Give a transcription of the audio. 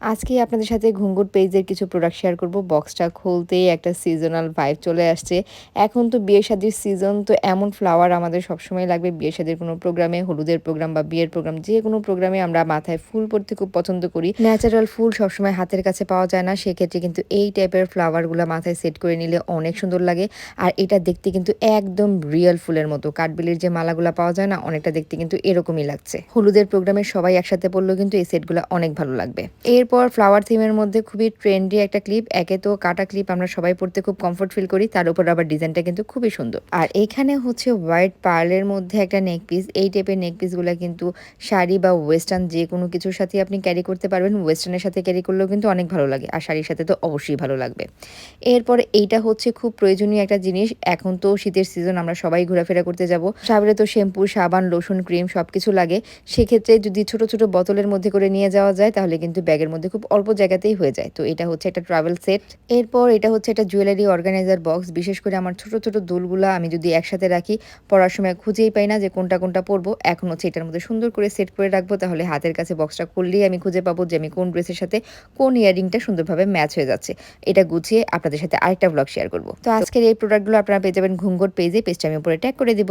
আজকে আপনাদের সাথে ঘুঙ্গুর পেজের কিছু প্রোডাক্ট শেয়ার করব। বক্সটা খুলতেই একটা সিজনাল ভাইব চলে আসছে। এখন তো বিয়ে শাদির সিজন তো এমন ফ্লাওয়ার আমাদের সবসময় লাগবে। বিয়ে শাদির কোনো প্রোগ্রামে হলুদের প্রোগ্রাম বা বিয়ের প্রোগ্রাম যে কোনো প্রোগ্রামে আমরা মাথায় ফুল পরতে খুব পছন্দ করি। ন্যাচারাল ফুল সবসময় হাতের কাছে পাওয়া যায় না, সেক্ষেত্রে কিন্তু এই টাইপের ফ্লাওয়ারগুলো মাথায় সেট করে নিলে অনেক সুন্দর লাগে। আর এটা দেখতে কিন্তু একদম রিয়েল ফুলের মতো। কাঠবিলির যে মালাগুলো পাওয়া যায় না, অনেকটা দেখতে কিন্তু এরকমই লাগছে। হলুদের প্রোগ্রামে সবাই একসাথে পড়লেও কিন্তু এই সেটগুলো অনেক ভালো লাগবে। এরপর ফ্লাওয়ার থিমের মধ্যে খুবই ট্রেন্ডি একটা ক্লিপ একে তো কাটা ক্লিপ আমরা সবাই পড়তে খুব কমফোর্ট ফিল করি, তার উপর আবার ডিজাইনটা কিন্তু খুবই সুন্দর। আর এখানে হচ্ছে হোয়াইট পার্লের মধ্যে একটা নেক পিস এই টাইপের নেক পিসগুলো কিন্তু শাড়ি বা ওয়েস্টার্ন যে কোনো কিছুর সাথে আপনি ক্যারি করতে পারবেন ওয়েস্টার্নের সাথে ক্যারি করলেও কিন্তু অনেক ভালো লাগে, আর শাড়ির সাথে তো অবশ্যই ভালো লাগবে। এরপর এইটা হচ্ছে খুব প্রয়োজনীয় একটা জিনিস, এখন তো শীতের সিজন আমরা সবাই ঘোরাফেরা করতে যাব। সাবরে তো শ্যাম্পু সাবান লোশন ক্রিম সব কিছু লাগে, সেক্ষেত্রে যদি ছোট ছোট বোতলের মধ্যে করে নিয়ে যাওয়া যায়, তাহলে কিন্তু ব্যাগের মধ্যে খুব অল্প জায়গাতেই হয়ে যায়। তো এটা হচ্ছে একটা ট্রাভেল সেট এরপর এটা হচ্ছে একটা জুয়েলারি অর্গানাইজার বক্স বিশেষ করে আমার ছোট ছোট দুলগুলা আমি যদি একসাথে রাখি, পড়ার সময় খুঁজেই পাই না যে কোনটা কোনটা পরবো। এখন হচ্ছে এটার মধ্যে সুন্দর করে সেট করে রাখব, তাহলে হাতের কাছে বক্সটা করলেই আমি খুঁজে পাবো যে আমি কোন ড্রেসের সাথে কোন ইয়ারিংটা সুন্দরভাবে ম্যাচ হয়ে যাচ্ছে। এটা গুছিয়ে আপনাদের সাথে আরেকটা ব্লগ শেয়ার করব। তো আজকের এই প্রোডাক্টগুলো আপনারা পেয়ে যাবেন ঘুঙ্গর পেজে পেজটা আমি উপরে ট্যাগ করে দিব।